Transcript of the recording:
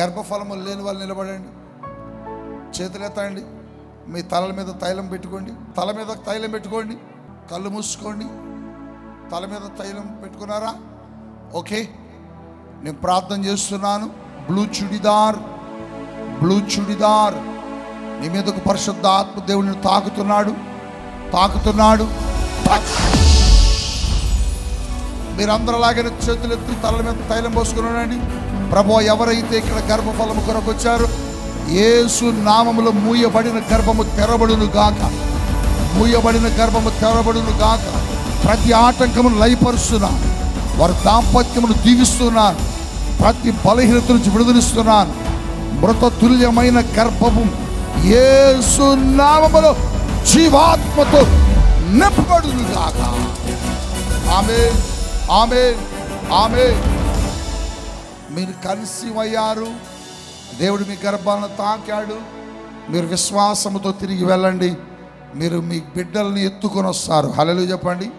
గర్భఫలము లేని వాళ్ళు నిలబడండి. చేతులు ఎత్తండి మీ తలల మీద తైలం పెట్టుకోండి. తల మీద తైలం పెట్టుకోండి. కళ్ళు మూసుకోండి. తల మీద తైలం పెట్టుకున్నారా? ఓకే. నేను ప్రార్థన చేస్తున్నాను. బ్లూ చుడిదార్. బ్లూ చుడిదార్. నీ మీదకు పరిశుద్ధ ఆత్మ దేవుడిని తాకుతున్నాడు. తాకుతున్నాడు. మీరందరూ చేతులెత్తి చేతులు ఎత్తి తలల మీద తైలం పోసుకున్నానండి ప్రభు ఎవరైతే ఇక్కడ గర్భఫలము కొరకు వచ్చారు ఏసు నామములో మూయబడిన గర్భము తెరబడును గాక. మూయబడిన గర్భము తెరబడును గాక. ప్రతి ఆటంకమును లయపరుస్తున్నాను. వారి దాంపత్యమును దీవిస్తున్నాను. ప్రతి బలహీనత నుంచి విడుదలిస్తున్నాను మృత తుల్యమైన గర్భము ఏసు నామములో జీవాత్మతో నింపబడును గాక. ఆమె ఆమె ఆమె మీరు కలిసిమయ్యారు దేవుడు మీ గర్భాలను తాకాడు. మీరు విశ్వాసముతో తిరిగి వెళ్ళండి. మీరు మీ బిడ్డల్ని ఎత్తుకొని వస్తారు. హలలు చెప్పండి.